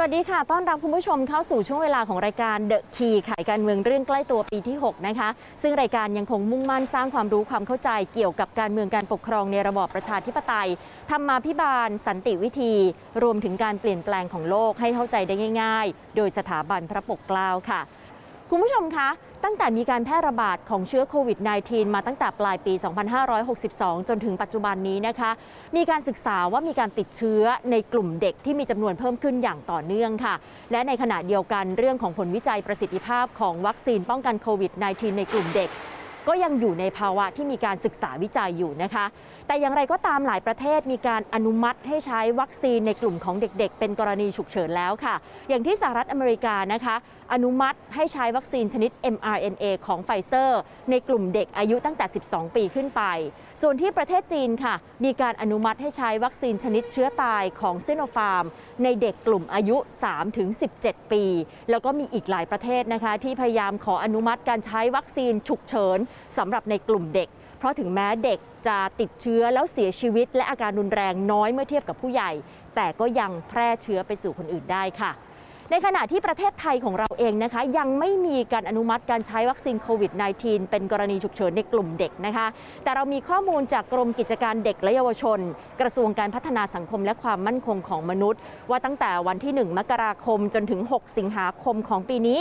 สวัสดีค่ะ ต้อนรับคุณผู้ชมเข้าสู่ช่วงเวลาของรายการเดอะคีขายการเมืองเรื่องใกล้ตัวปีที่ 6 นะคะ ซึ่งรายการยังคงมุ่งมั่นสร้างความรู้ความเข้าใจเกี่ยวกับการเมืองการปกครองในระบอบประชาธิปไตยธรรมาภิบาล สันติวิธี รวมถึงการเปลี่ยนแปลงของโลกให้เข้าใจได้ง่าย ๆ โดยสถาบันพระปกเกล้าค่ะ คุณผู้ชมคะ ตั้งแต่มีการแพร่ระบาดของเชื้อโควิด -19 มาตั้งแต่ปลายปี 2562 จนถึงปัจจุบันนี้นะคะ มีการศึกษาว่ามีการติดเชื้อในกลุ่มเด็กที่มีจำนวนเพิ่มขึ้นอย่างต่อเนื่องค่ะ และในขณะเดียวกันเรื่องของผลวิจัยประสิทธิภาพของวัคซีนป้องกันโควิด -19 ในกลุ่มเด็ก ก็ยังอยู่ในภาวะที่มีการศึกษาวิจัยอยู่นะคะ แต่อย่างไรก็ตามหลายประเทศมีการอนุมัติให้ใช้วัคซีนในกลุ่มของเด็ก ๆ เป็นกรณีฉุกเฉินแล้วค่ะ อย่างที่สหรัฐอเมริกานะคะ อนุมัติให้ใช้วัคซีนชนิด mRNA ของไฟเซอร์ ในกลุ่มเด็กอายุตั้งแต่ 12 ปีขึ้นไป ส่วนที่ประเทศจีนค่ะ มีการอนุมัติให้ใช้วัคซีนชนิดเชื้อตายของซิโนฟาร์ม ในเด็กกลุ่มอายุ 3-17 ปี แล้วก็มีอีกหลายประเทศนะคะ ที่พยายามขออนุมัติการใช้วัคซีนฉุกเฉินสำหรับในกลุ่มเด็ก เพราะถึงแม้เด็กจะติดเชื้อแล้วเสียชีวิต และอาการรุนแรงน้อยเมื่อเทียบกับผู้ใหญ่ แต่ก็ยังแพร่เชื้อไปสู่คนอื่นได้ค่ะในขณะที่ประเทศไทยของเราเองนะคะ ยังไม่มีการอนุมัติการใช้วัคซีนโควิด -19 เป็นกรณีฉุกเฉินในกลุ่มเด็กนะคะ แต่เรามีข้อมูลจากกรมกิจการเด็กและเยาวชน กระทรวงการพัฒนาสังคมและความมั่นคงของมนุษย์ ว่าตั้งแต่วันที่ 1 มกราคมจนถึง 6 สิงหาคมของปีนี้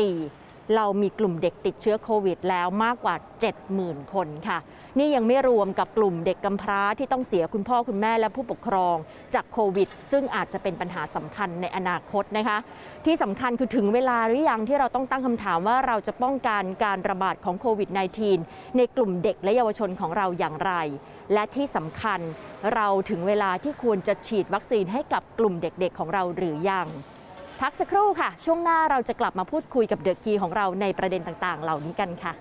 2564 เรามีกลุ่มเด็กติดเชื้อโควิด แล้วมากกว่า 70,000 คนค่ะ นี่ยังไม่รวมกับกลุ่มเด็กกำพร้าที่ต้องเสียคุณพ่อคุณแม่และผู้ปกครอง จากโควิด ซึ่งอาจจะเป็นปัญหาสำคัญในอนาคตนะคะ ที่สำคัญคือถึงเวลาหรือยังที่เราต้องตั้งคำถามว่าเราจะป้องกันการระบาดของโควิด -19 ในกลุ่มเด็กและเยาวชนของเราอย่างไร และที่สำคัญเราถึงเวลาที่ควรจะฉีดวัคซีนให้กับกลุ่มเด็กๆของเราหรือยัง พักสักครู่ค่ะ ช่วงหน้าเราจะกลับมาพูดคุยกับเดอะกีของเราในประเด็นต่างๆ เหล่านี้กันค่ะ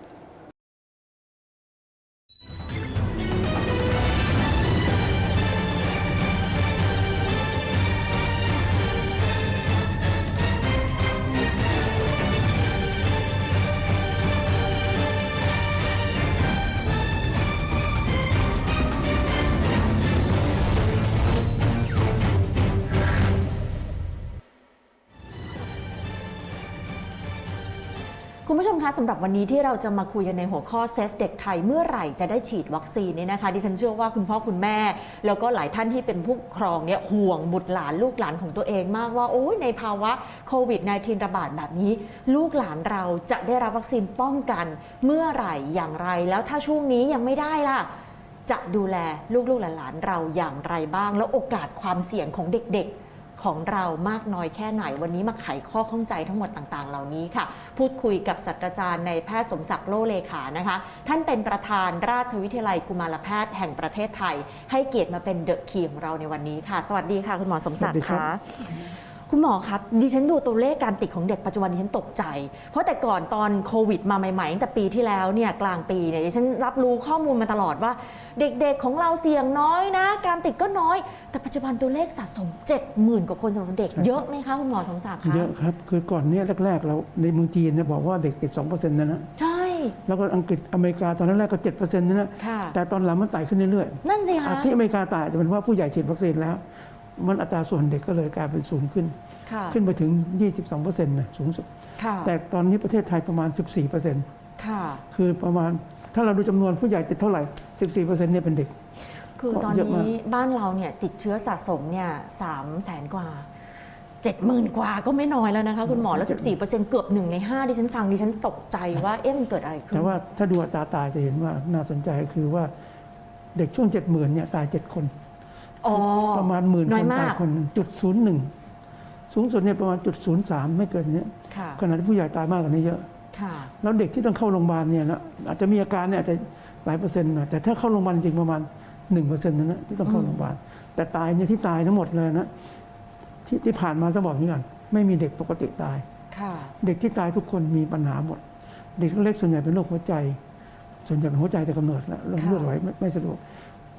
ผู้ชมคะสำหรับวันนี้ที่เราจะมาคุยกันในหัวข้อเซฟเด็กไทยเมื่อไหร่จะได้ฉีดวัคซีนนี่นะคะดิฉันเชื่อว่าคุณพ่อคุณแม่ แล้วก็หลายท่านที่เป็นผู้ปกครองเนี่ยห่วงบุตรหลานลูกหลานของตัวเองมากว่าโอ้ยในภาวะโควิด -19 ระบาดแบบนี้ ลูกหลานเราจะได้รับวัคซีนป้องกันเมื่อไหร่อย่างไร แล้วถ้าช่วงนี้ยังไม่ได้ล่ะจะดูแลลูกๆหลานๆเราอย่างไรบ้าง แล้วโอกาสความเสี่ยงของเด็กๆ ของเรามากน้อยแค่ไหน วันนี้มาไขข้อข้องใจทั้งหมดต่างๆ เหล่านี้ค่ะ พูดคุยกับศาสตราจารย์ในแพทย์สมศักดิ์โลเลขานะคะ ท่านเป็นประธานราชวิทยาลัยกุมารแพทย์แห่งประเทศไทย ให้เกียรติมาเป็นเดอะคีของเราในวันนี้ค่ะ สวัสดีค่ะ คุณหมอสมศักดิ์ค่ะ คุณหมอครับดิฉันดูตัวเลขการติดของเด็กปัจจุบันดิฉันตกใจ เพราะแต่ก่อนตอนโควิดมาใหม่ๆตั้งแต่ปีที่แล้วเนี่ยกลางปีเนี่ยดิฉันรับรู้ข้อมูลมาตลอดว่า เด็กๆของเราเสี่ยงน้อยนะ การติดก็น้อย แต่ปัจจุบันตัวเลขสะสม 70,000 กว่าคนสำหรับเด็กเยอะไหมคะคุณหมอสมศักดิ์คะเยอะครับ คือก่อนเนี้แรกๆ เราในเมืองจีนเนี่ยบอกว่าเด็กติด2%นะนะใช่ แล้วก็อังกฤษอเมริกาตอนแรกๆก็7%นะนะค่ะ แต่ตอนหลังมันไต่ขึ้นเรื่อยนั่นสิๆคะ อะที่อเมริกาไต่จะเป็นว่าผู้ใหญ่ฉีดวัคซีนแล้ว มันอัตราส่วนเด็กก็เลยกลายเป็นสูงขึ้นค่ะขึ้นไปถึง 22%นะสูงสุดค่ะแต่ตอนนี้ประเทศไทยประมาณ 14%ค่ะคือประมาณถ้าเราดูจำนวนผู้ใหญ่ติดเท่าไหร่ 14%เนี่ยเป็นเด็ก คือตอนเยอะมากนี้บ้านเราเนี่ยติดเชื้อสะสมเนี่ยสามแสนกว่าเจ็ดหมื่นกว่าก็ไม่น้อยแล้วนะคะคุณหมอแล้ว14%เกือบหนึ่งในห้าดิฉันฟังดิฉันตกใจว่าเอ๊ะมันเกิดอะไรขึ้น แต่ว่าถ้าดูอัตราตายจะเห็นว่าน่าสนใจคือว่าเด็กช่วง70,000เนี่ยตาย7คน อ๋อ ประมาณหมื่นน้คอยนมากตายคนหนึ่งจุดศูนย์หนึ่งสูงสุดเนี่ยประมาณจุดศูนย์สามไม่เกินเนี้ยค่ะ ขณะที่ผู้ใหญ่ตายมากกว่านี้เยอะ ค่ะ แล้วเด็กที่ต้องเข้าโรงพยาบาลเนี่ยนะอาจจะมีอาการเนี่ยอาจจะหลายเปอร์เซ็นต์หน่อยแต่ถ้าเข้าโรงพยาบาลจริงประมาณหนึ่งเปอร์เซ็นต์นั้นนะที่ต้องเข้าโรงพยาบาลแต่ตายเนี่ยที่ตายทั้งหมดเลยนะที่ที่ผ่านมาจะบอกอย่างนี้กันไม่มีเด็กปกติตาย ค่ะ เด็กที่ตายทุกคนมีปัญหาหมด เด็กเล็กส่วนใหญ่เป็นโรคหัวใจ ส่วนใหญ่เป็นหัวใจแต่กำเนิดแล้วเรื่องค่ะ เลือดไหลไม่ไม่สะดวก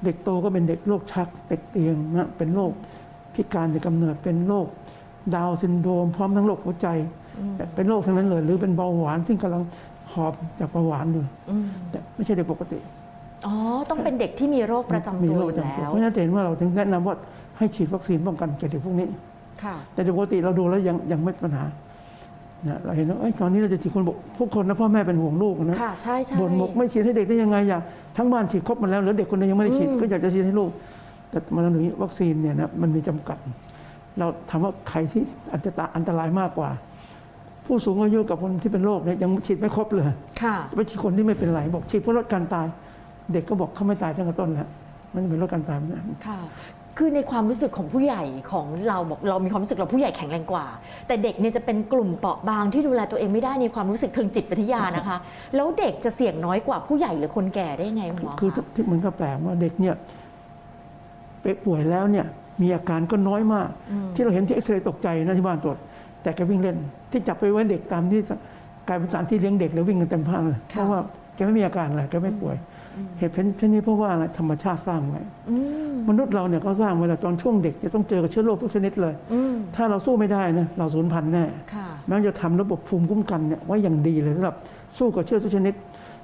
เด็กโตก็เป็นเด็กโรคชักเด็กเตียงนะเป็นโรคพิการแต่กำเนิดเป็นโรคดาวน์ซินโดรมพร้อมทั้งโรคหัวใจ เป็นโรคทั้งนั้นเลย หรือเป็นเบาหวานที่กำลังหอบจากเบาหวานอยู่อืมแต่ไม่ใช่เด็กปกติอ๋อ ต้องเป็นเด็กที่มีโรคประจำมีตัวโรอคประยู่จำตัวแล้วเพราะฉะนั้นจะเห็นว่าเราถึงแนะนำว่าให้ฉีดวัคซีนป้องกันแก่เด็กพวกนี้ค่ะแต่เด็กปกติเราดูแล้วยังยังไม่ปัญหา นะเราเห็นว่าเอ้ยตอนนี้เราจะฉีดคนบอกพวกคนนะพ่อแม่เป็นห่วงลูกนะค่ะใช่ใช่บ่นบอกไม่ฉีดให้เด็กได้ยังไงอยากทั้งบ้านฉีดครบหมดแล้วเหลือเด็กคนเดียวยังไม่ได้ฉีดอืมก็อยากจะฉีดให้ลูก แต่มาตรงนี้วัคซีนเนี่ยนะมันมีจำกัด เราถามว่าใครที่อันตรายอันตรายมากกว่า ผู้สูงอายุกับคนที่เป็นโรคเนี่ยยังฉีดไม่ครบเลยค่ะไปฉีดคนที่ไม่เป็นไรบอกฉีดเพื่อลดการตาย เด็กก็บอกเขาไม่ตายตั้งแต่ต้นแล้ว มันจะเป็นลดการตายไม่ได้ค่ะคือในความรู้สึกของผู้ใหญ่ของเราบอกเรามีความรู้สึกเราผู้ใหญ่แข็งแรงกว่า แต่เด็กเนี่ยจะเป็นกลุ่มเปราะบางที่ดูแลตัวเองไม่ได้ในความรู้สึกทางจิตวิทยานะคะ แล้วเด็กจะเสี่ยงน้อยกว่าผู้ใหญ่หรือคนแก่ได้ยังไงคุณหมอคือคะที่มันก็แปลกว่าเด็กเนี่ยไปป่วยแล้วเนี่ยมีอาการก็น้อยมาก ที่เราเห็นที่เอ็กซเรย์ตกใจนะที่บ้านตรวจแต่แกวิ่งเล่น ที่จับไปไว้เด็กตามที่กลายเป็นสถานที่เลี้ยงเด็กแล้ววิ่งกันเต็มห้างเลยเพราะว่าแกไม่มีอาการอะไรแกไม่ป่วย เหตุผลเช่นนี้เพราะว่าอะไรธรรมชาติสร้างไว้อืมมนุษย์เราเนี่ยเขาสร้างไว้แล้วตอนช่วงเด็กจะต้องเจอกับเชื้อโรคทุกชนิดเลยอืมถ้าเราสู้ไม่ได้นะเราสูญพันธุ์แน่ค่ะแม้จะทำระบบภูมิคุ้มกันเนี่ยไว้อย่างดีเลยสำหรับสู้กับเชื้อทุกชนิด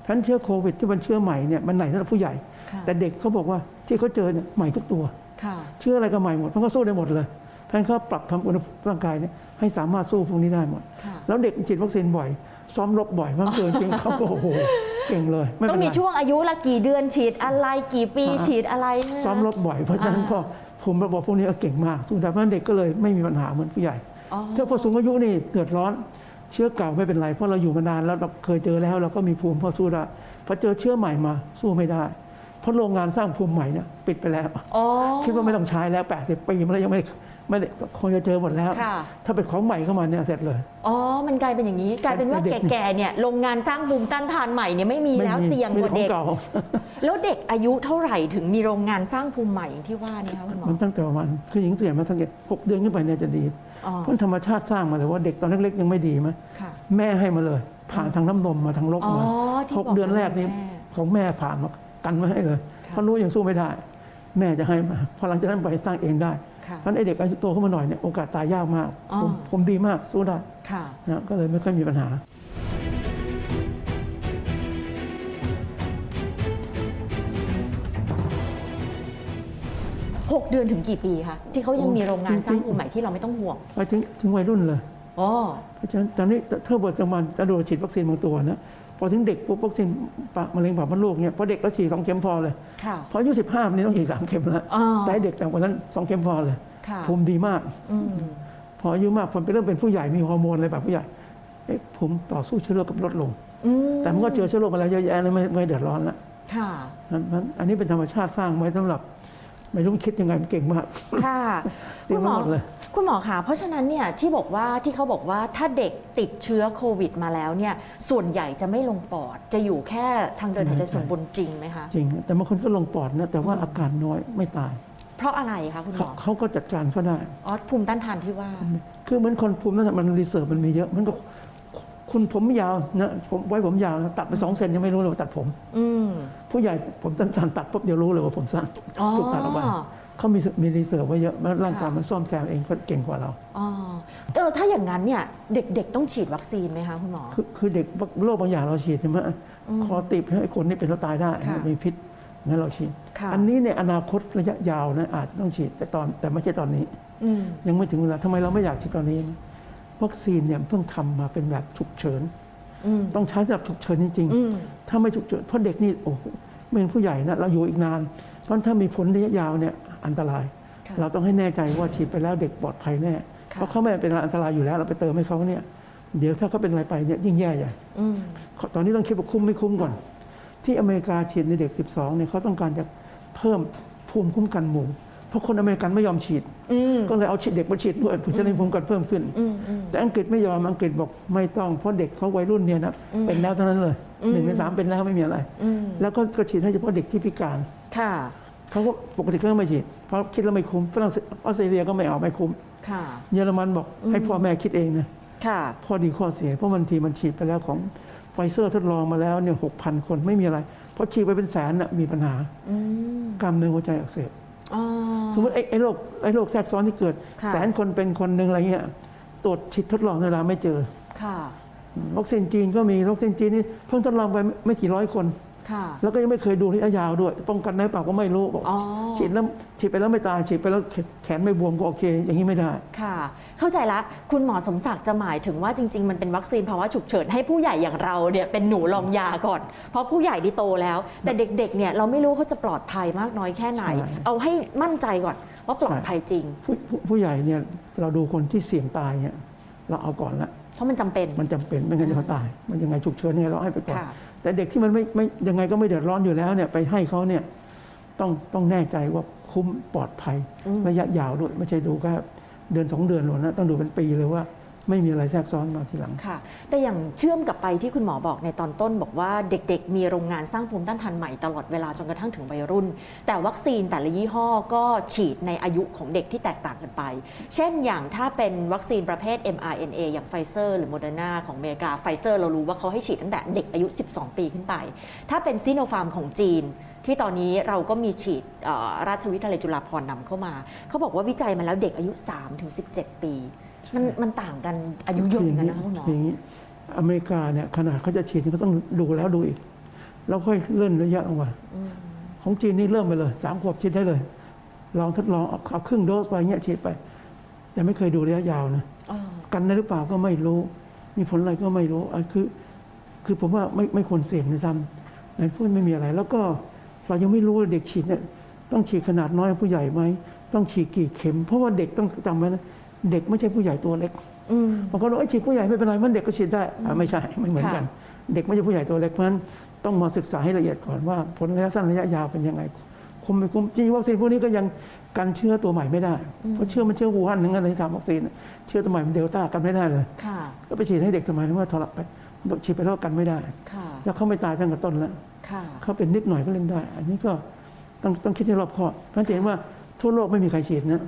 เพราะฉะนั้นเชื้อโควิดที่เป็นเชื้อใหม่เนี่ยมันไหนสำหรับผู้ใหญ่ค่ะแต่เด็กเขาบอกว่าที่เขาเจอเนี่ยใหม่ทุกตัวค่ะเชื้ออะไรก็ใหม่หมดเพราะเขาสู้ได้หมดเลยเพราะฉะนั้นเขาปรับทำอุณหภูมิร่างกายเนี่ยให้สามารถสู้พวกนี้ได้หมดค่ะแล้วเด็กฉีดวัคซีนบ่อย ซ้อมรบบ่อยมันเกินจริงเขาก็โอ้โห เก่งเลยไม่ต้อเป็นงไรมีช่วงอายุละกี่เดือนฉีดอะไรกี่ปีอ่าฉีดอะไรใช่ไหมคะซ้อมรบบ่อยเพราะฉะนั้นก็ภูมิระบบพวกนี้ก็เก่งมากสู้ได้เพราะฉะนั้นเด็กก็เลยไม่มีปัญหาเหมือนผู้ใหญ่อ๋อ ถ้าผู้สูงอายุนี่เดือดร้อน เชื้อเก่าไม่เป็นไร เพราะเราอยู่มานานแล้วเราเคยเจอแล้ว เราก็มีภูมิพอสู้ได้พอเจอเชื้อใหม่มาสู้ไม่ได้ เพราะโรงงานสร้างภูมิใหม่เนี่ยปิดไปแล้ว อ๋อ คิดว่าไม่ต้องใช้แล้ว 80 ปีมาแล้วยังไม่ ได้ไม่ได้คงจะเจอหมดแล้วค่ะถ้าเป็นของใหม่เข้ามาเนี่ยเสร็จเลย อ๋อ มันกลายเป็นอย่างนี้ กลายเป็นว่าแต่เด็กแก่ๆเนี่ยโรงงานสร้างภูมิต้านทานใหม่เนี่ยไม่มีแล้วไม่มีเสี่ยงมีกว่าแต่ของเด็กเก่าแล้วเด็กอายุเท่าไหร่ถึงมีโรงงานสร้างภูมิใหม่อย่างที่ว่านี่คะคุณหมอ มันตั้งแต่ประมาณคือหญิงเสียมาตั้งแต่หกเดือนขึ้นไปเนี่ยจะดีอ๋อเพราะธรรมชาติสร้างมาเลยว่าเด็กตอนเล็กๆยังไม่ดีไหมค่ะแม่ให้มาเลย ผ่านทางน้ำนมมาทางลกอ๋อมาที่หกบอกเดือนแรกนี้แม่ของแม่ผ่านมากันมาให้เลยค่ะเพราะรู้ยังสู้ไม่ได้ แม่จะให้มาพอหลังจากนั้นไปสร้างเองได้ค่ะเพราะฉะนั้นไอเด็กอายุโตขึ้นมาหน่อยเนี่ยโอกาสตายยากมากอ๋อผมผมดีมากสู้ได้ค่ะนะก็เลยไม่ค่อยมีปัญหาหกเดือนถึงกี่ปีคะที่เขายังมีโรงงานสร้างภูมิใหม่ที่เราไม่ต้องห่วงไปถึงถึงวัยรุ่นเลยอ๋อเพราะฉะนั้นตอนนี้ถ้าบทจะมันจะโดนฉีดวัคซีนบางตัวนะ พอถึงเด็กปุ๊บวัคซีนปากมะเร็งปากมดลูกเนี่ยพอเด็กเราฉีดสองเข็มพอเลย ค่ะ พออายุสิบห้านี่ต้องฉีดสามเข็มแล้วอ๋อแต่ให้เด็กต่างกว่านั้นสองเข็มพอเลย ค่ะ ภูมิดีมาก อืมพออายุมากพอไปเริ่มเป็นผู้ใหญ่มีฮอร์โมนอะไรแบบผู้ใหญ่เอ๊ะภูมิต่อสู้เชื้อโรคกับลดลง อืมแต่มันก็เจอเชื้อโรคมาแล้วเยอะแยะแล้วไม่ไม่เดือดร้อนละค่ะ นั้นนั้นอันนี้เป็นธรรมชาติสร้างไว้สำหรับ ไม่รู้คิดยังไงมันเก่งมาก ค่ะเตรียมคุณหมอไว้หมดเลย คุณหมอคะเพราะฉะนั้นเนี่ยที่บอกว่าที่เขาบอกว่าถ้าเด็กติดเชื้อโควิดมาแล้วเนี่ยส่วนใหญ่จะไม่ลงปอด จะอยู่แค่ทางเดินหายใจส่วนบนจริงไหมคะ จริง แต่บางคนก็ลงปอดนะแต่ว่าอาการน้อยไม่ตาย เพราะอะไรคะคุณหมเขาอเขาก็จัดการเขาได้อ๋อภูมิต้านทานที่ว่า คือเหมือนคนภูมินั้นมันรีเสิร์ฟมันมีเยอะมันก็คุณผมยาวนะผมไว้ผมยาวนะตัดไปสองเซนยังไม่รู้เลยว่าตัดผมอืมผู้ใหญ่ผมสั้นๆตัดปุ๊บเดี๋ยวรู้เลยว่าผมสั้นอ๋อถูกตัดออกไป เขามีมีรีเสิร์ฟไว้เยอะแล้วร่างกายค่ะมันซ่อมแซมเองก็เก่งกว่าเราอ๋อเออถ้าอย่างนั้นเนี่ยเด็กๆต้องฉีดวัคซีนไหมคะคุณหมอคือคือเด็กโรคบางอย่างเราฉีดใช่ไหมคอติดให้คนนี่เป็นแล้วตายได้ค่ะมีพิษงั้นเราฉีดค่ะอันนี้เนี่ยอนาคตระยะยาวนะอาจจะต้องฉีดแต่ตอนแต่ไม่ใช่ตอนนี้อืมยังไม่ถึงเวลาทำไมเราไม่อยากฉีดตอนนี้ วัคซีนเนี่ยเพิ่งทำมาเป็นแบบฉุกเฉินอืมต้องใช้สำหรับฉุกเฉินจริงอืมๆถ้าไม่ฉุกเฉินเพราะเด็กนี่โอ้โหไม่เป็นผู้ใหญ่นะเราอยู่อีกนาน เพราะถ้ามีผลระยะยาวเนี่ย อันตรายค่ะเราต้องให้แน่ใจว่าฉีดไปแล้วเด็กปลอดภัยแน่ค่ะเพราะเขาไม่เป็นอันตรายอยู่แล้ว เราไปเติมให้เขาเนี่ย เดี๋ยวถ้าเขาเป็นอะไรไปเนี่ยยิ่งแย่ใหญ่อืมตอนนี้ต้องคิดว่าคุ้มไม่คุ้มก่อน ที่อเมริกาฉีดในเด็ก 12เนี่ยเขาต้องการจะเพิ่มภูมิคุ้มกันหมู่เพราะคนอเมริกันไม่ยอมฉีดอืมก็เลยเอาฉีดเด็กมาฉีดด้วยผู้ชนะภูมิคุ้มกันเพิ่มขึ้นอืมอืมแต่อังกฤษไม่ยอมอังกฤษบอกไม่ต้องเพราะเด็กเขาวัยรุ่นเนี่ยนะอืมเป็นแล้วเท่านั้นเลยอืมหนึ่งในสามเป็นแล้วไม่มีอะไรอืมแล้วก็ก็ฉีดให้เฉพาะเด็กที่พิการค่ะ เขาก็ปกติเขาก็ไม่ฉีดเพราะคิดแล้วไม่คุ้มฝรั่งเศสออสเตรเลียก็ไม่เอาไม่คุ้มค่ะ เยอรมันบอกให้พ่อแม่คิดเองนะค่ะ ข้อดีข้อเสีย เพราะบางทีมันฉีดไปแล้วของไฟเซอร์ทดลองมาแล้วเนี่ยหกพันคนไม่มีอะไรเพราะฉีดไปเป็นแสนน่ะมีปัญหาอืมกล้ามเนื้อหัวใจอักเสบ อ๋อ สมมติไอ้ไอ้โรคไอ้โรคแทรกซ้อนที่เกิด ค่ะ แสนคนเป็นคนหนึ่งอะไรเงี้ยตรวจฉีดทดลองในเวลาไม่เจอค่ะ วัคซีนจีนก็มีวัคซีนจีนนี่เพิ่งทดลองไปไม่กี่ร้อยคนค่ะ แล้วก็ยังไม่เคยดูระยะยาวด้วย ป้องกันได้เปล่าก็ไม่รู้บอกอ๋อฉีดแล้วฉีดไปแล้วไม่ตายฉีดไปแล้วแขแขนไม่บวมก็โอเค อย่างนี้ไม่ได้ค่ะ เข้าใจละคุณหมอสมศักดิ์จะหมายถึงว่าจริง ๆ มันเป็นวัคซีนภาวะฉุกเฉินให้ผู้ใหญ่อย่างเราเนี่ยเป็นหนูลองยาก่อน เพราะผู้ใหญ่ที่โตแล้ว แต่เด็กๆเนี่ยเราไม่รู้เขาจะปลอดภัยมากน้อยแค่ไหนใช่เอาให้มั่นใจก่อนว่าปลอดภัยจริงผู้ผู้ผู้ใหญ่เนี่ยเราดูคนที่เสี่ยงตายเนี่ยเราเอาก่อนละ เพราะมันจำเป็น มันจำเป็นไม่งั้นเดี๋ยวเขาตาย มันยังไงฉุกเฉินยังไงเราให้ไปก่อนค่ะแต่เด็กที่มันไม่ไม่ยังไงก็ไม่เดือดร้อนอยู่แล้วเนี่ยไปให้เขาเนี่ยต้องต้องแน่ใจว่าคุ้มปลอดภัยอืมระยะยาวด้วย ไม่ใช่ดูแค่เดือนสองเดือนหรอกนะต้องดูเป็นปีเลยว่า ไม่มีอะไรแทรกซ้อนมาทีหลัง ค่ะ แต่อย่างเชื่อมกลับไปที่คุณหมอบอกในตอนต้น บอกว่าเด็กๆ มีโรงงานสร้างภูมิต้านทานใหม่ตลอดเวลาจนกระทั่งถึงวัยรุ่น แต่วัคซีนแต่ละยี่ห้อก็ฉีดในอายุของเด็กที่แตกต่างกันไป เช่นอย่างถ้าเป็นวัคซีนประเภท mRNA อย่างไฟเซอร์หรือโมเดอร์นาของอเมริกาไฟเซอร์เรารู้ว่าเขาให้ฉีดตั้งแต่เด็กอายุ 12 ปีขึ้นไป ถ้าเป็นซีโนฟาร์มของจีนที่ตอนนี้เราก็มีฉีดราชวิทยาลัยจุฬาภรณ์นำเข้ามา เขาบอกว่าวิจัยมาแล้วเด็กอายุ 3-17 ปี มันมันต่างกันอายุเยอะเหมือนกันนะคะคุณหมอคืออย่างนี้อเมริกาเนี่ยขนาดเขาจะฉีดเขาต้องดูแล้วดูอีก แล้วค่อยเลื่อนระยะลงมาของจีนนี่เริ่มไปเลยสามขวบฉีดได้เลย ลองทดลองเอาเอาครึ่งโดสไปเงี้ยฉีดไป แต่ไม่เคยดูระยะยาวนะอ๋อ กันได้หรือเปล่าก็ไม่รู้ มีผลอะไรก็ไม่รู้อะคือ คือผมว่าไม่ไม่ควรเสี่ยงนะซ้ำในพูดไม่มีอะไร แล้วก็เรายังไม่รู้ว่าเด็กฉีดเนี่ยต้องฉีดขนาดน้อยกว่าผู้ใหญ่ไหมต้องฉีดกี่เข็ม เพราะว่าเด็กต้องจำไว้นะ เด็กไม่ใช่ผู้ใหญ่ตัวเล็กอืมบางคนบอกไอ้ยฉีดผู้ใหญ่ไม่เป็นไรมันเด็กก็ฉีดได้อะไม่ใช่ไม่เหมือนกัน เด็กไม่ใช่ผู้ใหญ่ตัวเล็กเพราะฉะนั้นต้องมาศึกษาให้ละเอียดก่อนว่าผลระยะสั้นระยะยาวเป็นยังไงคุ้มไม่คุ้มจริงวัคซีนพวกนี้ก็ยังกันเชื้อตัวใหม่ไม่ได้ เพราะเชื้อมันเชื้อวูฮั่นทั้งนั้นเลยที่ทำวัคซีนเชื้อตัวใหม่มันเดลต้ากันไม่ได้เลยค่ะก็ไปฉีดให้เด็กทำไมเพราะว่าทรไปฉีดไปแล้วกันไม่ได้ค่ะแล้วเขาไม่ตายตั้งแต่ต้นแล้วค่ะเขาเป็นนิดหน่อยก็เล่นได้ อันนี้ก็ต้องต้องคิดให้รอบคอบเพราะฉะนั้นจะเห็นว่าทั่วโลกไม่มีใครฉีดนะ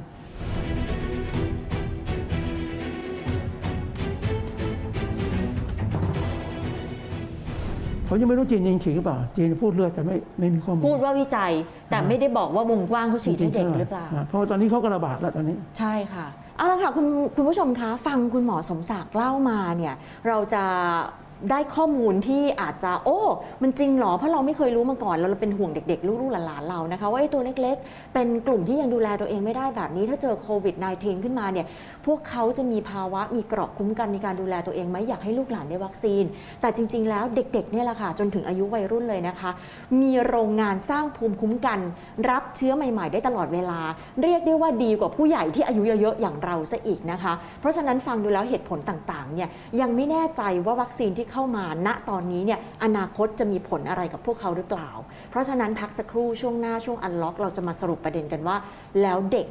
ผมยังไม่รู้จีนยังฉีดหรือเปล่า จีนพูดเรื่อยแต่ไม่ไม่มีข้อมูลพูดว่าวิจัยแต่ไม่ได้บอกว่าวงกว้างเขาฉีดให้เด็กหรือเปล่า เพราะว่าตอนนี้เขาก็ระบาดแล้วตอนนี้ ใช่ค่ะเอาละค่ะคุณคุณผู้ชมคะ ฟังคุณหมอสมศักดิ์เล่ามาเนี่ยเราจะ ได้ข้อมูลที่อาจจะโอ้ มันจริงเหรอ เพราะเราไม่เคยรู้มาก่อน เราเป็นห่วงเด็ก ๆ ลูกๆหลานๆเรานะคะ ว่าไอ้ตัวเล็กๆ เป็นกลุ่มที่ยังดูแลตัวเองไม่ได้แบบนี้ ถ้าเจอโควิด -19 ขึ้นมาเนี่ย พวกเขาจะมีภาวะมีเกราะคุ้มกันในการดูแลตัวเองไหมอยากให้ลูกหลานได้วัคซีน แต่จริง ๆ แล้วเด็กๆเนี่ยแหละค่ะจนถึงอายุวัยรุ่นเลยนะคะ มีโรงงานสร้างภูมิคุ้มกัน รับเชื้อใหม่ ๆ ได้ตลอดเวลา เรียกได้ว่าดีกว่าผู้ใหญ่ที่อายุเยอะๆอย่างเราซะอีกนะคะ เพราะฉะนั้นฟังดูแล้วเหตุผลต่างๆเนี่ยยังไม่แน่ใจว่าวัคซีนที่เข้ามาณตอนนี้เนี่ยอนาคตจะมีผลอะไรกับพวกเขาหรือเปล่า เพราะฉะนั้นพักสักครู่ช่วงหน้าช่วงอันล็อกเราจะมาสรุปประเด็นกันว่า แล้วเด็ก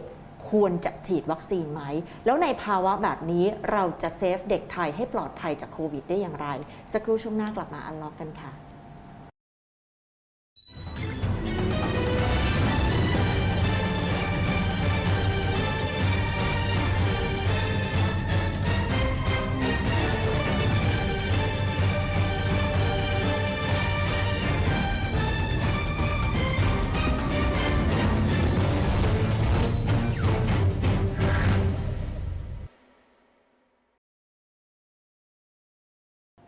ควรจะฉีดวัคซีนไหม แล้วในภาวะแบบนี้เราจะเซฟเด็กไทยให้ปลอดภัยจากโควิดได้อย่างไร สักครู่ช่วงหน้ากลับมาอันล็อกกันค่ะ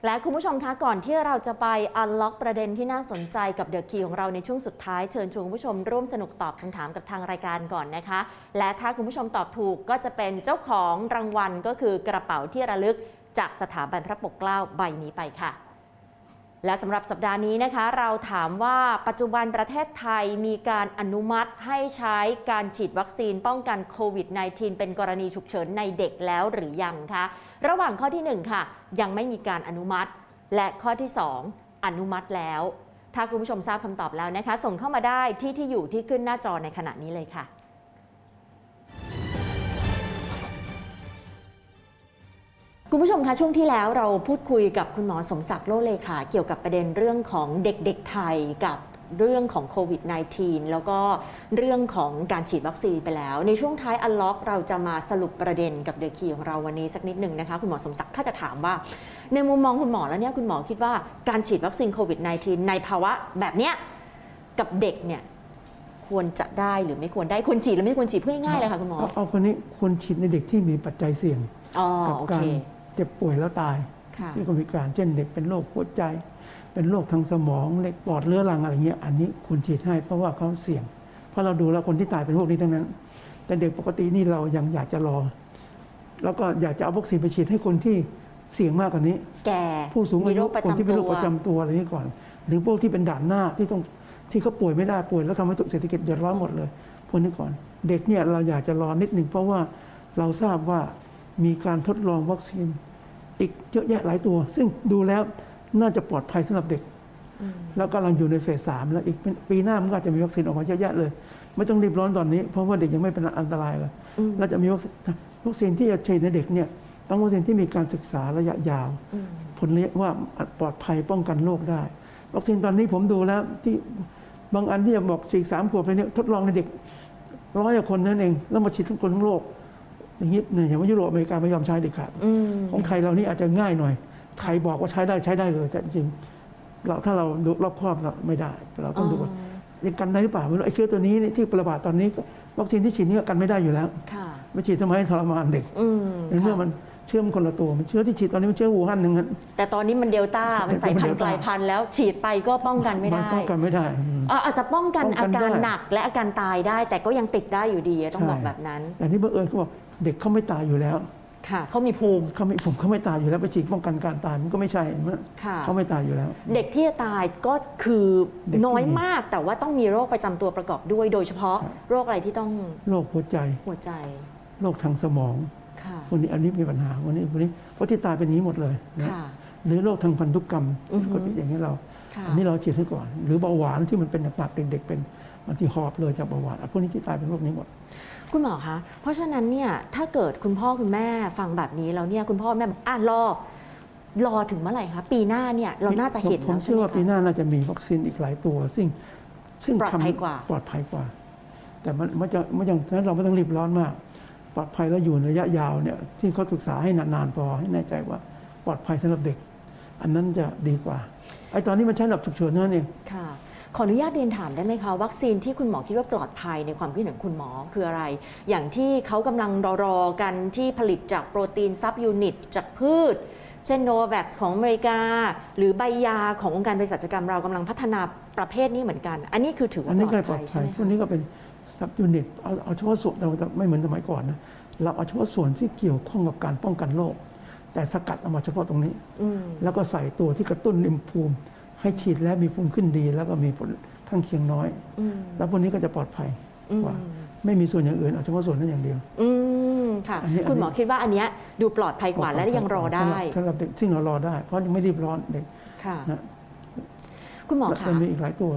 และคุณผู้ชมคะก่อนที่เราจะไปอันล็อกประเด็นที่น่าสนใจกับเดอะคีของเราในช่วงสุดท้ายเชิญชวนคุณผู้ชมร่วมสนุกตอบคำถามกับทางรายการก่อนนะคะ และถ้าคุณผู้ชมตอบถูกก็จะเป็นเจ้าของรางวัลก็คือกระเป๋าที่ระลึกจากสถาบันพระปกเกล้าใบนี้ไปค่ะ และสำหรับสัปดาห์นี้นะคะ เราถามว่าปัจจุบันประเทศไทยมีการอนุมัติให้ใช้การฉีดวัคซีนป้องกันโควิด -19 เป็นกรณีฉุกเฉินในเด็กแล้วหรือยังคะ ระหว่างข้อที่ 1 ค่ะ ยังไม่มีการอนุมัติ และข้อที่ 2 อนุมัติแล้ว ถ้าคุณผู้ชมทราบคำตอบแล้วนะคะ ส่งเข้ามาได้ที่ที่อยู่ที่ขึ้นหน้าจอในขณะนี้เลยค่ะคุณผู้ชมคะช่วงที่แล้วเราพูดคุยกับคุณหมอสมศักดิ์โลเลขาเกี่ยวกับประเด็นเรื่องของเด็กๆไทยกับ เรื่องของโควิด -19 แล้วก็เรื่องของการฉีดวัคซีนไปแล้ว ในช่วงท้ายอันล็อกเราจะมาสรุปประเด็นกับเดอะคีของเราวันนี้สักนิดหนึ่งนะคะ คุณหมอสมศักดิ์ถ้าจะถามว่า ในมุมมองคุณหมอแล้วเนี่ยคุณหมอคิดว่าการฉีดวัคซีนโควิด -19 ในภาวะแบบเนี้ยกับเด็กเนี่ยควรจะได้หรือไม่ควรได้ควรฉีดหรือไม่ควรฉีดเพื่อง่ายๆเลยค่ะคุณหมอเอาเอาคนนี้ควรฉีดในเด็กที่มีปัจจัยเสี่ยงอ๋อกัโอการเคเจ็บป่วยแล้วตายค่ะที่คนพิการเช่นเด็กเป็นโรคหัวใจ เป็นโรคทางสมองเล็กปอดเรื้อรังอะไรเงี้ยอันนี้ควรฉีดให้เพราะว่าเขาเสี่ยง เพราะเราดูแล้วคนที่ตายเป็นพวกนี้ทั้งนั้น แต่เด็กปกตินี่เรายังอยากจะรอ แล้วก็อยากจะเอาวัคซีนไปฉีดให้คนที่เสี่ยงมากกว่านี้ แก่ผู้สูงอามียุโรคประคนที่จำเป็นตัโรควประจำตัวอะไรนี้ก่อน หรือพวกที่เป็นด่านหน้าที่ต้องที่เขาป่วยไม่ได้ป่วยแล้วทำให้เศรษฐกิจเดือดร้อนหมดเลยพวกนี้ก่อน เด็กเนี่ยเราอยากจะรอนิดหนึ่งเพราะว่าเราทราบว่ามีการทดลองวัคซีนอีกเยอะแยะหลายตัว ซึ่งดูแล้ว น่าจะปลอดภัยสำหรับเด็กอืมแล้วกำลังอยู่ในเฟสสามแล้วอีกเป็นปีหน้ามันก็อาจจะมีวัคซีนออกมาเยอะแยะเลย ไม่ต้องรีบร้อนตอนนี้ เพราะว่าเด็กยังไม่เป็นอันตรายเลยอืมเราจะมีวัคซีนวัคซีนที่จะฉีดในเด็กเนี่ยต้องวัคซีนที่มีการศึกษาระยะยาวอืมผลเรียกว่าปลอดภัยป้องกันโรคได้ วัคซีนตอนนี้ผมดูแล้วที่บางอันที่จะบอกฉีดสามขวบไปเนี่ยทดลองในเด็กร้อยกว่าคนนั่นเอง แล้วมาฉีดทั้งคนทั้งโลกอย่างนี้เนี่ยอย่างว่ายุโรปอเมริกาไม่ยอมใช้เด็ดขาดอืมของไทยเรานี่อาจจะง่ายหน่อย ใครบอกว่าใช้ได้ใช้ได้เลย แต่จริงเราถ้าเราดูรอบครอบเราไม่ได้ เราต้องดูว่ายังกันได้หรือเปล่าไม่รู้ไอ้เชื้อตัวนี้นี่ที่ระบาดตอนนี้ก็วัคซีนที่ฉีดนี่ก็กันไม่ได้อยู่แล้วค่ะไม่ฉีดทำไมให้ทรมานเด็กอืมในเมื่อค่ะมันเชื้อมันคนละตัวมันเชื้อที่ฉีดตอนนี้มันเชื้ออู่ฮั่นหนึ่งนั้นแต่ตอนนี้มันเดลต้ามันสายพันธุ์กลายพันธุ์แล้วฉีดไปก็ป้องกันไม่มันได้ป้องกันไม่ได้อืมอะอาจจะป้องกันป้องกัอานการได้หนักและอาการตายได้ แต่ก็ยังติดได้อยู่ดีต้องใช่บอกแบบนั้นแต่นี่บังเอิญเขาบอกเด็กเขาไม่ตายอยู่แล้ว ค่ะเขามีภูมิ เขาไม่ผมเขาไม่ตายอยู่แล้วไปฉีดป้องกันการตายมันก็ไม่ใช่เห็นไหมค่ะ เขาไม่ตายอยู่แล้ว เด็กที่จะตายก็คือเด็กที่ น้อยมากแต่ว่าต้องมีโรคประจำตัวประกอบด้วย โดยเฉพาะครับโรคอะไรที่ต้องโรคหัวใจหัวใจโรคทางสมองค่ะ วันนี้อันนี้มีปัญหาวันนี้วันนี้เพราะที่ตายเป็นอย่างนี้หมดเลยนะค่ะ หรือโรคทางพันธุกรรมอือฮึปกติอย่างนี้เรา ค่ะ อันนี้เราฉีดให้ก่อน หรือเบาหวานที่มันเป็นหนักๆเด็กๆเป็นบางทีหอบเลยจากเบาหวานอะพวกนี้ที่ตายเป็นโรคนี้หมดคุณหมอคะเพราะฉะนั้นเนี่ยถ้าเกิดคุณพ่อคุณแม่ฟังแบบนี้แล้วเนี่ยคุณพ่อแม่บอกอะรอรอถึงเมื่อไหร่คะปีหน้าเนี่ยเราน่าจะเห็นผมแล้วใช่เชื่อไหมว่าปีคะหน้าน่าจะมีวัคซีนอีกหลายตัว ซึ่งซึ่งปลอดภัยกว่าปลอดภัยกว่า แต่มันมันจะมันอย่างนั้นเราไม่ต้องรีบร้อนมาก ปลอดภัยแล้วอยู่ในระยะยาวเนี่ยที่เขาศึกษาให้นานๆพอให้แน่ใจว่าปลอดภัยสำหรับเด็ก อันนั้นจะดีกว่าไอ้ตอนนี้มันใช้ระดับฉุกเฉินเท่านั้นเองค่ะ ขออนุญาตเรียนถามได้ไหมคะ วัคซีนที่คุณหมอคิดว่าปลอดภัยในความคิดเห็นคุณหมอคืออะไร อย่างที่เขากำลังรอๆกันที่ผลิตจากโปรตีนซับยูนิต จากพืช เช่นโนแวคของอเมริกา หรือใบยาขององค์การเภสัชกรรมเรากำลังพัฒนาประเภทนี้เหมือนกัน อันนี้คือถืออัว่านนี้ปก็ลอดปลอภัดยภัใช่ยไหมพวกคะนี้ก็เป็นซับยูนิตเอาเอาเฉพาะส่วนเราไม่เหมือนสมัยก่อนนะเราเอาเฉพาะส่วนที่เกี่ยวข้องกับการป้องกันโรคแต่สกัดเอามาเฉพาะตรงนี้อืมแล้วก็ใส่ตัวที่กระตุ้นอิมภูมิ ให้ฉีดแล้วมีภูมิขึ้นดี แล้วก็มีผลข้างเคียงน้อยอืมแล้วพวกนี้ก็จะปลอดภัยอืมกว่าไม่มีส่วนอย่างอื่นเอาเฉพาะส่วนนั้นอย่างเดียวอืมค่ะอันนี้คุณหมออันนี้คิดว่าอันเนี้ยดูปลอดภัยกว่าและยังรอได้สำหรับเด็กซึ่งเรารอได้ เพราะยังไม่รีบร้อนเด็กค่ะนะคุณหมอคะแต่มีอีกหลายตัว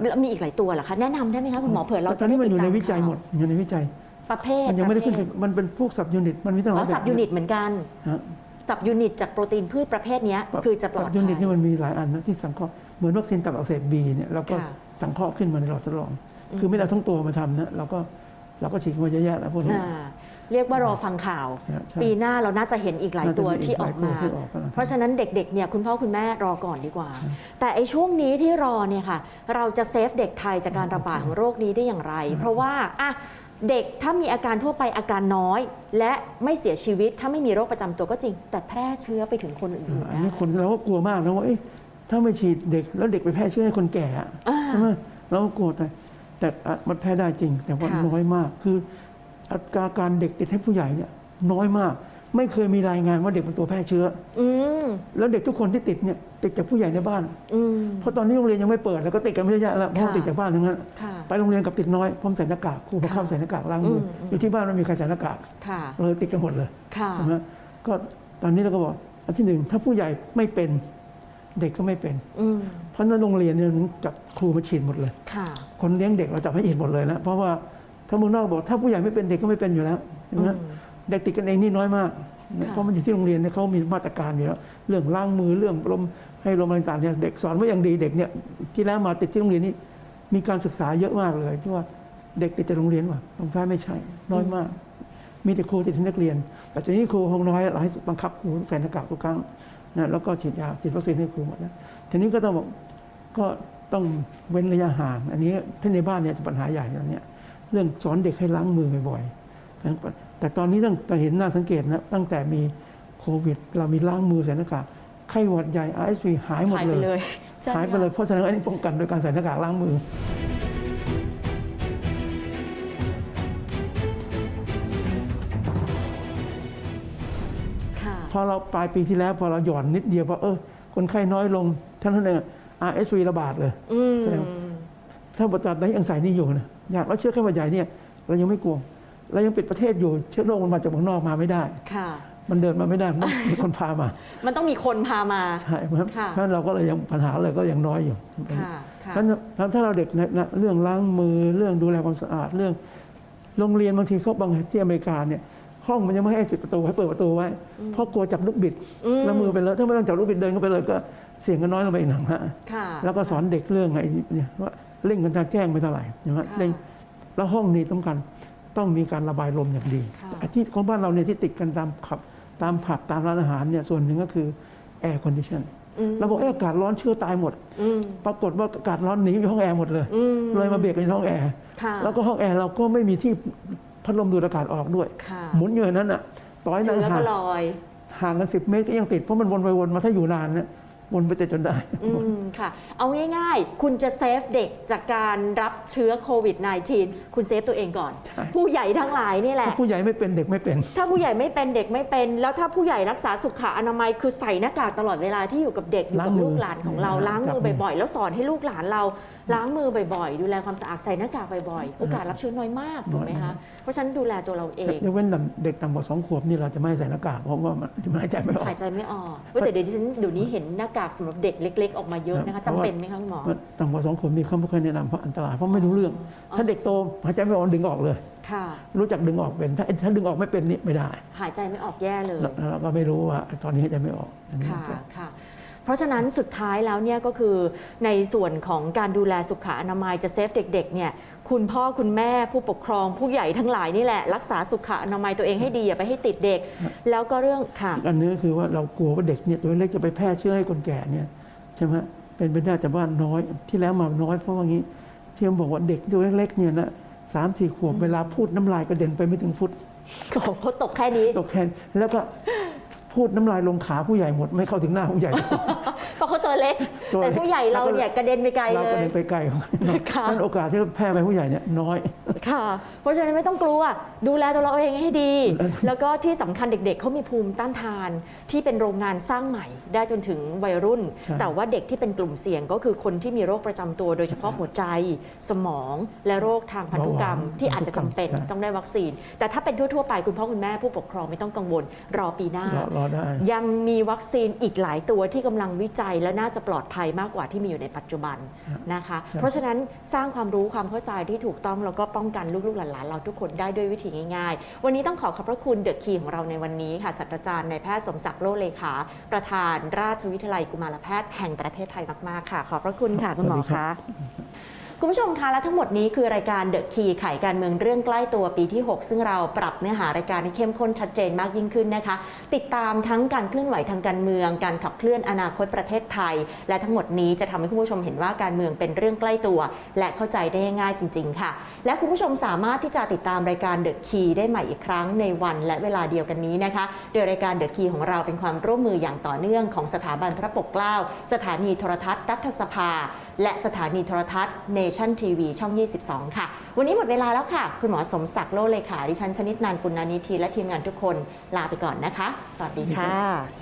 แล้วมีอีกหลายตัวเหรอคะแนะนำได้ไหมคะคุณหมอเผื่อเราแต่ตจะอนนี้มันได้อยู่ในติวิจัยข่าหมดอยู่ในวิจัยประเภทมันยังไม่ได้ขึ้นประเภทมันเป็นพวกสับยูนิตมันมีตั้งหอ๋ลาอยแบบสับยูนิตเหมือนกัน ฮะสับยูนิตจากโปรตีนพืชประเภทเนี้ยคือจะปลอสัดบภัยูยนิตนี่มันมีหลายอันนะที่สังเคราะห์เหมือนวัคซีนตับอักเสบบีเนี่ยเราก็ค่ะสังเคราะห์ขึ้นมาในหลอดทดลองอืมคือไม่ได้เอาทั้งตัวมาทำนะเราก็เราก็ฉีดมาเยอะแยะแล้วพวกนี้อ่าเรียกว่ารอฟังข่าวใช่ใช่ปีหน้าเราน่าจะเห็นอีกหลายตัวที่ออกมาน่จะอีหลยตัวที่ออกมา เพราะฉะนั้นเด็กๆเนี่ยคุณพ่อคุณแม่รอก่อนดีกว่า แต่ไอ้ช่วงนี้ที่รอเนี่ยค่ะ เราจะเซฟเด็กไทยจากการระบาดของโรคนี้ได้อย่างไร เพราะว่าอะ เด็กถ้ามีอาการทั่วไปอาการน้อย และไม่เสียชีวิตถ้าไม่มีโรคประจำตัวก็จริง แต่แพร่เชื้อไปถึงคนอื่นๆอันได้นี้คนเราก็กลัวมากนะว่าเอ๊ะถ้าไม่ฉีดเด็กแล้วเด็กไปแพร่เชื้อให้คนแก่อะอ่าใช่ไหมเราก็กลัวแต่แต่อะมันแพร่ได้จริง แต่ว่าค่ะน้อยมาก คืออัตราการเด็กติดให้ผู้ใหญ่เนี่ยน้อยมาก ไม่เคยมีรายงานว่าเด็กเป็นตัวแพร่เชื้ออืมแล้วเด็กทุกคนที่ติดเนี่ยติดจากผู้ใหญ่ในบ้านอืมเพราะตอนนี้โรงเรียนยังไม่เปิดแล้วก็ติดกันไม่เยอะแยะแล้วเพราะว่าค่ะติดจากบ้านทั้งนั้นค่ะไปโรงเรียนกับติดน้อยพร้อมใส่หน้ากากครูบังคับค่ะใส่หน้ากากล้างมืออมอืมอยู่ที่บ้านไม่มีใครใส่หน้ากากค่ะเลยติดกันหมดเลยค่ะใช่ไหมก็ตอนนี้เราก็บอกอันที่หนึ่งถ้าผู้ใหญ่ไม่เป็นเด็กก็ไม่เป็นอืมเพราะฉะนั้นโรงเรียนเนี่ยจับครูมาฉีดหมดเลยค่ะคนเลี้ยงเด็กเราจับให้ฉีดหมดเลยนะเพราะว่าถ้าเมืองนอกบอกถ้าผู้ใหญ่ไม่เป็นเด็กก็ไม่เป็นอยู่แล้วใช่ไหมอืม เด็กติดกันเองนี่น้อยมากค่ะเพราะมันอยู่ที่โรงเรียนเนี่ยเขามีมาตรการอยู่แล้วเรื่องล้างมือเรื่องลมให้ลมอะไรต่างๆเนี่ยเด็กสอนไว่าอย่างดีเด็กเนี่ยที่แล้วมาติดที่โรงเรียนนี่มีการศึกษาเยอะมากเลย ที่ว่าเด็กติดจากโรงเรียนว่ะตรงท้ายไม่ใช่น้อยมาก มีแต่ครูติดที่นักเรียน แต่ทีนี้ครูคงน้อยเราให้บังคับครูใส่หน้ากากทุกครั้งนะแล้วก็ฉีดยาฉีดวัคซีนให้ครูหมดนะทีนี้ก็ต้องบอกก็ต้องเว้นระยะห่าง อันนี้ที่ในบ้านเนี่ยจะปัญหาใหญ่แล้วเนี่ยเรื่องสอนเด็กให้ล้างมือบ่อยๆ แต่ตอนนี้ตั้งแต่เห็นน่าสังเกตนะตั้งแต่มีโควิด เรามีล้างมือใส่หน้ากากไข้หวัดใหญ่ RSV หายหมดหายเลไปยเลยใช่หายไปเลยเพราะฉะนั้นอันนี้ป้องกันโดยการใส่หน้ากากล้างมือค่ะพอเราปลายปีที่แล้วพอเราหย่อนนิดเดียวพอเออคนไข้น้อยลงท่านนั้นเอง RSV ระบาดเลยอืมแสดงถ้าประจาบได้ยังใส่นี่อยู่นะอยากแล้วเชื้อไข้หวัดใหญ่เนี่ยเรายังไม่กลัว เรายังปิดประเทศอยู่เชื้อโรคมันมาจากเมืองนอกมาไม่ได้ ค่ะ มันเดินมาไม่ได้มันต้องมีคนพามา มันต้องมีคนพามา ใช่เพราะฉะนั้นค่ะเพราะฉะนั้นเราก็เลยยังปัญหาเลยก็ยังน้อยอยู่ค่ะค่ะ เพราะฉะนั้นถ้าเราเด็กในในเรื่องล้างมือเรื่องดูแลความสะอาดเรื่อง โรงเรียนบางทีเขาบางที่อเมริกาเนี่ยห้องมันยังไม่ให้ปิดประตูให้เปิดประตูไว้เพราะกลัวจับลูกบิดอืม แล้วมือไปเลอะถ้าไม่ต้องจับลูกบิดเดินเข้าไปเลยก็เสี่ยงกันน้อยลงไปอีกหนังฮะ ค่ะ แล้วก็สอนเด็กเรื่องไอ้เนี่ยว่าเร่งกันทางแจ้งไม่เท่าไหร่ใช่ไหมค่ะ เร่งแล้วห้องนี้ต้องการ ต้องมีการระบายลมอย่างดีค่ะไอ้ที่ของบ้านเราเนี่ยที่ติดกันตามขับตามผับตามร้านอาหารเนี่ยส่วนหนึ่งก็คือแอร์คอนดิชันอืมเราบอกเอ๊ะอากาศร้อนเชื้อตายหมดอืมปรากฏว่าอากาศร้อนหนีอยู่ห้องแอร์หมดเลยอืมเลยมาเบรกในห้องแอร์ค่ะแล้วก็ห้องแอร์เราก็ไม่มีที่พัดลมดูดอากาศออกด้วยค่ะหมุนอยู่อย่างนั้นอะ ต่อยนั่งเชื้อห่าก็งลอยห่างกันสิบเมตรก็ยังติด เพราะมันวนไปวนมาถ้าอยู่นานเนี่ย วนไปติดจนได้ อืมค่ะ เอาง่ายๆ คุณจะเซฟเด็กจากการรับเชื้อโควิด -19 คุณเซฟตัวเองก่อน ใช่ ผู้ใหญ่ทั้งหลายนี่แหละ ถ้าผู้ใหญ่ไม่เป็นเด็กไม่เป็น ถ้าผู้ใหญ่ไม่เป็นเด็กไม่เป็น แล้วถ้าผู้ใหญ่รักษาสุขอนามัยคือใส่หน้ากากตลอดเวลาที่อยู่กับเด็กอยู่กับล้างมือลูกหลานของเราจับล้างมือมือบ่อยๆ แล้วสอนให้ลูกหลานเราล้างมือบ่อยๆ ดูแลความสะอาดใส่หน้ากากบ่อยๆ โอกาสรับเชื้อน้อยมากถูกไหมคะเพราะฉะนั้นดูแลตัวเราเองยกเว้นเด็กต่ำกว่าสองขวบนี่เราจะไม่ให้ใส่หน้ากากเพราะว่ามันมันหายใจไม่ออก หายใจไม่ออกเว้ยแต่เดี๋ยวนี้ฉันเดี๋ยวนี้เห็นหน้ากากสำหรับเด็กเล็ก ๆ ออกมาเยอะนะครัคะบจำเป็นไหมคะคุณหมอมันต่ำกว่าสองขวบนี่เขาไม่ค่อยแนะนำเพราะอันตรายเพราะไม่รู้เรื่อง ถ้าเด็กโตหายใจไม่ออกดึงออกเลย ค่ะ รู้จักดึงออกเป็น ถ้าถ้าดึงออกไม่เป็นนี่ไม่ได้หายใจไม่ออกแย่เลย แล้วเราก็ไม่รู้ว่าตอนนี้หายใจไม่ออกอันนี้ ค่ะจะค่ะ เพราะฉะนั้นสุดท้ายแล้วเนี่ยก็คือในส่วนของการดูแลสุขอนามัยจะเซฟเด็กๆเนี่ยคุณพ่อคุณแม่ผู้ปกครองผู้ใหญ่ทั้งหลายนี่แหละ รักษาสุขอนามัยตัวเองให้ดีอย่าไปให้ติดเด็ก แล้วก็เรื่องค่ะอีกอันนึงก็คือว่าเรากลัวว่าเด็กเนี่ยตัวเล็กจะไปแพร่เชื้อให้คนแก่เนี่ยใช่ไหมเป็นไปได้แต่ว่าน้อยที่แล้วมาน้อยเพราะว่างี้ที่ผมบอกว่าเด็กตัวเล็กๆเนี่ยนะสามสี่ขวบเวลาพูดน้ำลายกระเด็นไปไม่ถึงฟุตของเขาตกแค่นี้ตกแคนแล้วก็ พูดน้ำลายลงขาผู้ใหญ่หมด ไม่เข้าถึงหน้าผู้ใหญ่ ตัวเล็กตัวเล็ก แต่ผู้ใหญ่เราเนี่ยกระเด็นไปไกลเราเลก็ยเดินไปไกลเขาค่ะ นั่นโอกาสที่แพร่ไปผู้ใหญ่เนี่ยน้อย ค่ะ เพราะฉะนั้นไม่ต้องกลัว ดูแลตัวเราเองให้ดี แล้วก็ที่สำคัญเด็กๆเขามีภูมิต้านทาน ที่เป็นโรงงานสร้างใหม่ ได้จนถึงวัยรุ่น ใช่ แต่ว่าเด็กที่เป็นกลุ่มเสี่ยงก็คือคนที่มีโรคประจำตัว โดยเฉพาะหัวใจ สมองและโรคทางพันธุกรรม ที่อาจจะจำเป็นต้องได้วัคซีน แต่ถ้าเป็นทั่วๆไปคุณพ่อคุณแม่ผู้ปกครองไม่ต้องกังวลรอปีหน้า รอรอได้ ยังมีวัคซีนอีกหลายตัวที่กำลังวิจัยและน่าจะปลอดภัยมากกว่าที่มีอยู่ในปัจจุบันนะคะใช่เพราะฉะนั้นสร้างความรู้ความเข้าใจที่ถูกต้องแล้วก็ป้องกันลูกๆหลานๆเราทุกคนได้ด้วยวิธีง่ายๆ วันนี้ต้องขอขอบพระคุณเดอะคีของเราในวันนี้ค่ะศาสตราจารย์นายแพทย์สมศักดิ์โลเลขา ประธานราชวิทยาลัยกุมารแพทย์แห่งประเทศไทยมากๆค่ะ ขอบพระคุณค่ะคุณหมอสวัสดีครัคะบ คุณผู้ชมคะและทั้งหมดนี้คือรายการเดอะคีไขการเมืองเรื่องใกล้ตัวปีที่ 6 ซึ่งเราปรับเนื้อหารายการให้เข้มข้นชัดเจนมากยิ่งขึ้นนะคะ ติดตามทั้งการเคลื่อนไหวทางการเมือง การขับเคลื่อนอนาคตประเทศไทย และทั้งหมดนี้จะทำให้คุณผู้ชมเห็นว่าการเมืองเป็นเรื่องใกล้ตัว และเข้าใจได้ง่ายจริง ๆ ค่ะ และคุณผู้ชมสามารถที่จะติดตามรายการเดอะคีได้ใหม่อีกครั้งในวันและเวลาเดียวกันนี้นะคะ โดยรายการเดอะคีของเราเป็นความร่วมมืออย่างต่อเนื่องของสถาบันพระปกเกล้า สถานีโทรทัศน์รัฐสภา และสถานีโทรทัศน์ Nation TV ช่อง 22 ค่ะ วันนี้หมดเวลาแล้วค่ะ คุณหมอสมศักดิ์โลเลขาดิฉันชนิดนันปุณณานิธีและทีมงานทุกคนลาไปก่อนนะคะ สวัสดีค่ะ